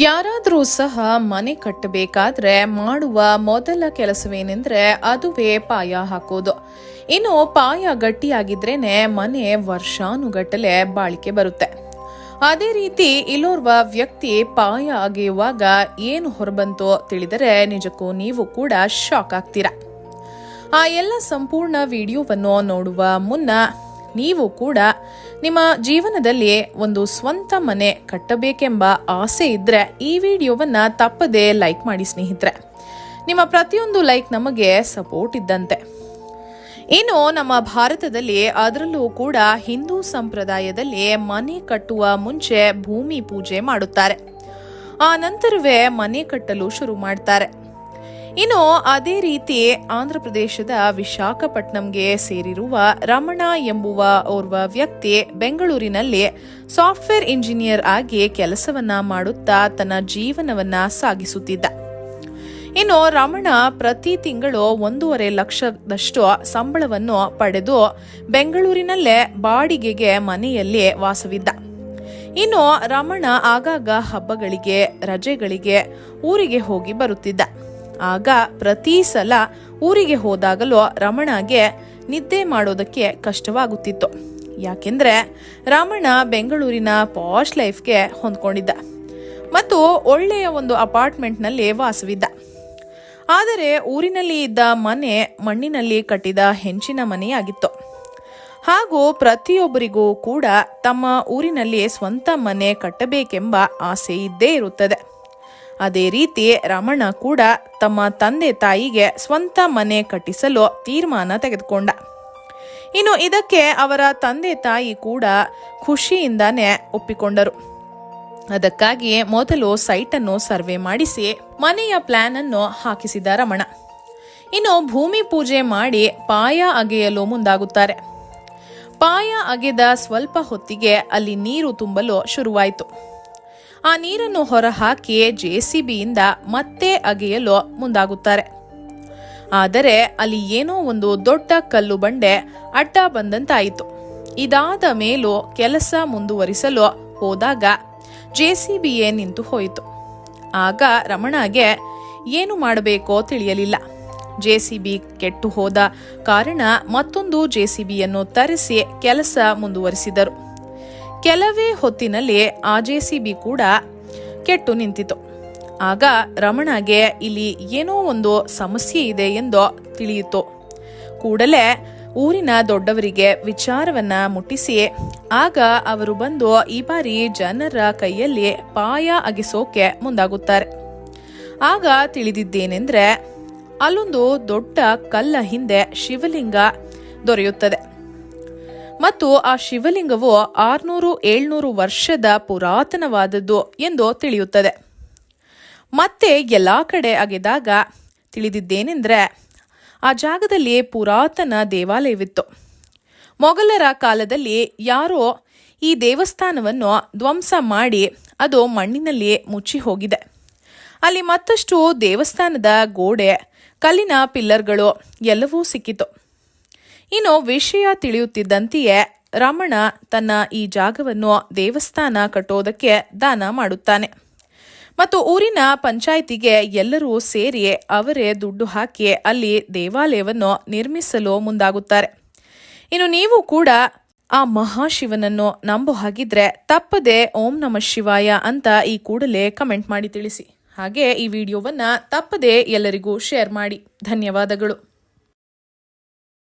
ಯಾರಾದರೂ ಸಹ ಮನೆ ಕಟ್ಟಬೇಕಾದ್ರೆ ಮಾಡುವ ಮೊದಲ ಕೆಲಸವೇನೆಂದ್ರೆ ಅದುವೇ ಪಾಯ ಹಾಕೋದು. ಇನ್ನು ಪಾಯ ಗಟ್ಟಿಯಾಗಿದ್ರೇನೆ ಮನೆ ವರ್ಷಾನುಗಟ್ಟಲೆ ಬಾಳಿಕೆ ಬರುತ್ತೆ. ಅದೇ ರೀತಿ ಇಲ್ಲೋರ್ವ ವ್ಯಕ್ತಿ ಪಾಯ ಅಗೆಯುವಾಗ ಏನು ಹೊರಬಂತೋ ತಿಳಿದರೆ ನಿಜಕ್ಕೂ ನೀವು ಕೂಡ ಶಾಕ್ ಆಗ್ತೀರಾ. ಆ ಎಲ್ಲ ಸಂಪೂರ್ಣ ವಿಡಿಯೋವನ್ನು ನೋಡುವ ಮುನ್ನ ನೀವು ಕೂಡ ನಿಮ್ಮ ಜೀವನದಲ್ಲಿ ಒಂದು ಸ್ವಂತ ಮನೆ ಕಟ್ಟಬೇಕೆಂಬ ಆಸೆ ಇದ್ರೆ ಈ ವಿಡಿಯೋವನ್ನ ತಪ್ಪದೇ ಲೈಕ್ ಮಾಡಿ ಸ್ನೇಹಿತರೆ. ನಿಮ್ಮ ಪ್ರತಿಯೊಂದು ಲೈಕ್ ನಮಗೆ ಸಪೋರ್ಟ್ ಇದ್ದಂತೆ. ಇನ್ನು ನಮ್ಮ ಭಾರತದಲ್ಲಿ ಅದರಲ್ಲೂ ಕೂಡ ಹಿಂದೂ ಸಂಪ್ರದಾಯದಲ್ಲಿ ಮನೆ ಕಟ್ಟುವ ಮುಂಚೆ ಭೂಮಿ ಪೂಜೆ ಮಾಡುತ್ತಾರೆ. ಆ ನಂತರವೇ ಮನೆ ಕಟ್ಟಲು ಶುರು ಮಾಡ್ತಾರೆ. ಇನ್ನು ಅದೇ ರೀತಿ ಆಂಧ್ರ ಪ್ರದೇಶದ ವಿಶಾಖಪಟ್ಟಣಂಗೆ ಸೇರಿರುವ ರಮಣ ಎಂಬುವ ಓರ್ವ ವ್ಯಕ್ತಿ ಬೆಂಗಳೂರಿನಲ್ಲಿ ಸಾಫ್ಟ್ವೇರ್ ಇಂಜಿನಿಯರ್ ಆಗಿ ಕೆಲಸವನ್ನ ಮಾಡುತ್ತಾ ತನ್ನ ಜೀವನವನ್ನ ಸಾಗಿಸುತ್ತಿದ್ದ. ಇನ್ನು ರಮಣ ಪ್ರತಿ ತಿಂಗಳು ಒಂದೂವರೆ ಲಕ್ಷದಷ್ಟು ಸಂಬಳವನ್ನು ಪಡೆದು ಬೆಂಗಳೂರಿನಲ್ಲೇ ಬಾಡಿಗೆಗೆ ಮನೆಯಲ್ಲಿ ವಾಸವಿದ್ದ. ಇನ್ನು ರಮಣ ಆಗಾಗ ಹಬ್ಬಗಳಿಗೆ, ರಜೆಗಳಿಗೆ ಊರಿಗೆ ಹೋಗಿ ಬರುತ್ತಿದ್ದ. ಆಗ ಪ್ರತಿ ಸಲ ಊರಿಗೆ ಹೋದಾಗಲೂ ರಮಣಗೆ ನಿದ್ದೆ ಮಾಡೋದಕ್ಕೆ ಕಷ್ಟವಾಗುತ್ತಿತ್ತು. ಯಾಕೆಂದ್ರೆ ರಮಣ ಬೆಂಗಳೂರಿನ ಪಾಶ್ ಲೈಫ್ಗೆ ಹೊಂದ್ಕೊಂಡಿದ್ದ ಮತ್ತು ಒಳ್ಳೆಯ ಒಂದು ಅಪಾರ್ಟ್ಮೆಂಟ್ನಲ್ಲಿ ವಾಸವಿದ್ದ. ಆದರೆ ಊರಿನಲ್ಲಿ ಇದ್ದ ಮನೆ ಮಣ್ಣಿನಲ್ಲಿ ಕಟ್ಟಿದ ಹೆಂಚಿನ ಮನೆಯಾಗಿತ್ತು. ಹಾಗೂ ಪ್ರತಿಯೊಬ್ಬರಿಗೂ ಕೂಡ ತಮ್ಮ ಊರಿನಲ್ಲಿ ಸ್ವಂತ ಮನೆ ಕಟ್ಟಬೇಕೆಂಬ ಆಸೆ ಇದ್ದೇ ಇರುತ್ತದೆ. ಅದೇ ರೀತಿ ರಮಣ ಕೂಡ ತಮ್ಮ ತಂದೆ ತಾಯಿಗೆ ಸ್ವಂತ ಮನೆ ಕಟ್ಟಿಸಲು ತೀರ್ಮಾನ ತೆಗೆದುಕೊಂಡ. ಇನ್ನು ಇದಕ್ಕೆ ಅವರ ತಂದೆ ತಾಯಿ ಕೂಡ ಖುಷಿಯಿಂದಾನೇ ಒಪ್ಪಿಕೊಂಡರು. ಅದಕ್ಕಾಗಿ ಮೊದಲು ಸೈಟನ್ನು ಸರ್ವೆ ಮಾಡಿಸಿ ಮನೆಯ ಪ್ಲಾನ್ ಅನ್ನು ಹಾಕಿಸಿದ ರಮಣ. ಇನ್ನು ಭೂಮಿ ಪೂಜೆ ಮಾಡಿ ಪಾಯ ಅಗೆಯಲು ಮುಂದಾಗುತ್ತಾರೆ. ಪಾಯ ಅಗೆದ ಸ್ವಲ್ಪ ಹೊತ್ತಿಗೆ ಅಲ್ಲಿ ನೀರು ತುಂಬಲು ಶುರುವಾಯಿತು. ಆ ನೀರನ್ನು ಹೊರಹಾಕಿ ಜೆಸಿಬಿಯಿಂದ ಮತ್ತೆ ಅಗೆಯಲು ಮುಂದಾಗುತ್ತಾರೆ. ಆದರೆ ಅಲ್ಲಿ ಏನೋ ಒಂದು ದೊಡ್ಡ ಕಲ್ಲು ಬಂಡೆ ಅಡ್ಡ ಬಂದಂತಾಯಿತು. ಇದಾದ ಮೇಲೂ ಕೆಲಸ ಮುಂದುವರಿಸಲು ಹೋದಾಗ ಜೆಸಿಬಿಯೇ ನಿಂತು ಹೋಯಿತು. ಆಗ ರಮಣಗೆ ಏನು ಮಾಡಬೇಕೋ ತಿಳಿಯಲಿಲ್ಲ. ಜೆಸಿಬಿ ಕೆಟ್ಟು ಹೋದ ಕಾರಣ ಮತ್ತೊಂದು ಜೆಸಿಬಿಯನ್ನು ತರಿಸಿ ಕೆಲಸ ಮುಂದುವರಿಸಿದರು. ಕೆಲವೇ ಹೊತ್ತಿನಲ್ಲಿ ಆ ಜೆಸಿಬಿ ಕೂಡ ಕೆಟ್ಟು ನಿಂತಿತು ಆಗ ರಮಣಗೆ ಇಲ್ಲಿ ಏನೋ ಒಂದು ಸಮಸ್ಯೆ ಇದೆ ಎಂದು ತಿಳಿಯಿತು. ಕೂಡಲೇ ಊರಿನ ದೊಡ್ಡವರಿಗೆ ವಿಚಾರವನ್ನ ಮುಟ್ಟಿಸಿ, ಆಗ ಅವರು ಬಂದು ಈ ಬಾರಿ ಜನರ ಕೈಯಲ್ಲಿ ಪಾಯ ಅಗಿಸೋಕೆ ಮುಂದಾಗುತ್ತಾರೆ. ಆಗ ತಿಳಿದಿದ್ದೇನೆಂದ್ರೆ, ಅಲ್ಲೊಂದು ದೊಡ್ಡ ಕಲ್ಲ ಹಿಂದೆ ಶಿವಲಿಂಗ ದೊರೆಯುತ್ತದೆ. ಮತ್ತು ಆ ಶಿವಲಿಂಗವು ಆರ್ನೂರು ಏಳ್ನೂರು ವರ್ಷದ ಪುರಾತನವಾದದ್ದು ಎಂದು ತಿಳಿಯುತ್ತದೆ. ಮತ್ತೆ ಎಲ್ಲ ಕಡೆ ಅಗೆದಾಗ ತಿಳಿದಿದ್ದೇನೆಂದರೆ, ಆ ಜಾಗದಲ್ಲಿ ಪುರಾತನ ದೇವಾಲಯವಿತ್ತು. ಮೊಘಲರ ಕಾಲದಲ್ಲಿ ಯಾರೋ ಈ ದೇವಸ್ಥಾನವನ್ನು ಧ್ವಂಸ ಮಾಡಿ ಅದು ಮಣ್ಣಿನಲ್ಲಿ ಮುಚ್ಚಿ ಹೋಗಿದೆ. ಅಲ್ಲಿ ಮತ್ತಷ್ಟು ದೇವಸ್ಥಾನದ ಗೋಡೆ, ಕಲ್ಲಿನ ಪಿಲ್ಲರ್ಗಳು ಎಲ್ಲವೂ ಸಿಕ್ಕಿತು. ಇನ್ನು ವಿಷಯ ತಿಳಿಯುತ್ತಿದ್ದಂತೆಯೇ ರಮಣ ತನ್ನ ಈ ಜಾಗವನ್ನು ದೇವಸ್ಥಾನ ಕಟ್ಟೋದಕ್ಕೆ ದಾನ ಮಾಡುತ್ತಾನೆ. ಮತ್ತು ಊರಿನ ಪಂಚಾಯಿತಿಗೆ ಎಲ್ಲರೂ ಸೇರಿ ಅವರೇ ದುಡ್ಡು ಹಾಕಿ ಅಲ್ಲಿ ದೇವಾಲಯವನ್ನು ನಿರ್ಮಿಸಲು ಮುಂದಾಗುತ್ತಾರೆ. ಇನ್ನು ನೀವು ಕೂಡ ಆ ಮಹಾಶಿವನನ್ನು ನಂಬೋ ಹಾಗಿದ್ರೆ ತಪ್ಪದೆ ಓಂ ನಮ ಶಿವಾಯ ಅಂತ ಈ ಕೂಡಲೇ ಕಮೆಂಟ್ ಮಾಡಿ ತಿಳಿಸಿ. ಹಾಗೆ ಈ ವಿಡಿಯೋವನ್ನು ತಪ್ಪದೆ ಎಲ್ಲರಿಗೂ ಶೇರ್ ಮಾಡಿ. ಧನ್ಯವಾದಗಳು.